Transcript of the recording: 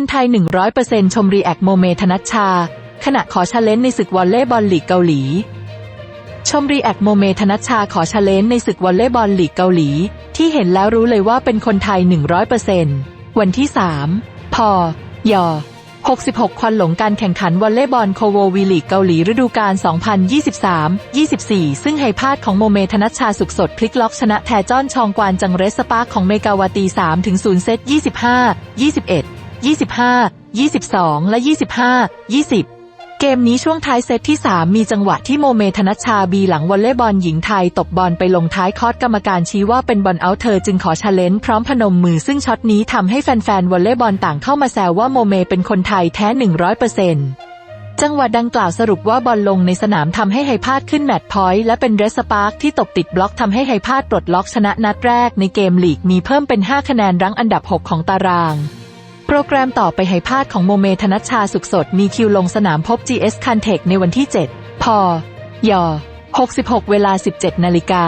คนไทย 100%ชมรีแอคโมเมธนัชชา ขณะขอชาเลนจ์ในศึกวอลเลย์บอลลีกเกาหลี ชมรีแอคโมเมธนัชชาขอชาเลนจ์ในศึกวอลเลย์บอลลีกเกาหลี ที่เห็นแล้วรู้เลยว่าเป็นคนไทย 100%วันที่ 3 พอย66 ควันหลงการแข่งขันวอลเลย์บอลโคโววีลีกเกาหลีฤดูกาล 2023-24 ซึ่งไฮพาดของโมเมธนัชชาสุขสดพลิกล็อกชนะแทจ้อนชองกวานจังเรสสปาร์ของเมกาวาตี 3-0 เซต 25 21 25 22 และ 25 20 เกมนี้ช่วงท้ายเซตที่ 3 มีจังหวะที่โมเมธนัชชาบีหลังวอลเลย์บอลหญิงไทยตบบอลไปลงท้ายคอร์ตกรรมการชี้ว่าเป็นบอลเอาท์เธอจึงขอชาเลนจ์พร้อมพนมมือซึ่งช็อตนี้ทำให้แฟนๆวอลเลย์บอลต่างเข้ามาแซวว่าโมเมเป็นคนไทยแท้ 100%จังหวะดังกล่าวสรุปว่าบอลลงในสนามทำให้ไฮพาดขึ้นแมตช์พอยต์และเป็นเรสสปาร์คที่ตบติดบล็อกทำให้ไฮพาดปลดล็อกชนะนัดแรกในเกมลีกมีเพิ่มเป็น 5 คะแนนรั้งอันดับ 6 ของตาราง โปรแกรมต่อไปให้พาดของโมเมธนัชชาสุขสด มีคิวลงสนามพบ GS c a n t e c ในวันที่ 7 พย 66 เวลา 17 นาฬิกา